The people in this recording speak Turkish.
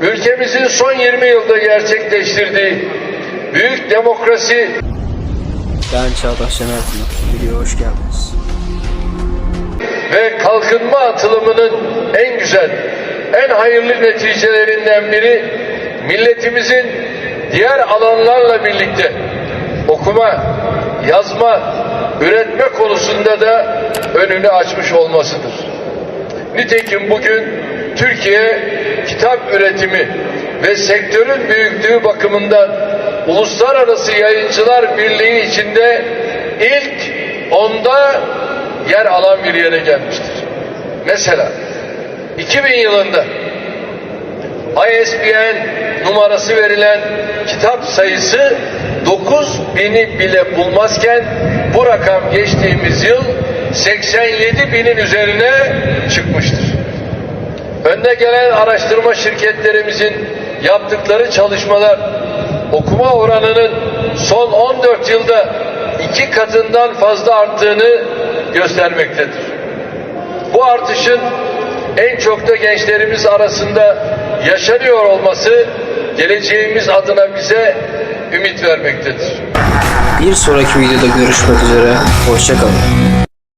ülkemizin son 20 yılda gerçekleştirdiği büyük demokrasi Ben Çağdaş Şener. Videoya hoş geldiniz. ve kalkınma atılımının en güzel, en hayırlı neticelerinden biri milletimizin diğer alanlarla birlikte okuma, yazma, üretme konusunda da önünü açmış olmasıdır. Nitekim bugün Türkiye kitap üretimi ve sektörün büyüklüğü bakımından Uluslararası Yayıncılar Birliği içinde ilk onda yer alan bir yere gelmiştir. Mesela 2000 yılında ISBN numarası verilen kitap sayısı 9000'i bile bulmazken bu rakam geçtiğimiz yıl 87 binin üzerine çıkmıştır. Önde gelen araştırma şirketlerimizin yaptıkları çalışmalar okuma oranının son 14 yılda iki katından fazla arttığını göstermektedir. Bu artışın en çok da gençlerimiz arasında yaşanıyor olması geleceğimiz adına bize ümit vermektedir. Bir sonraki videoda görüşmek üzere. Hoşçakalın.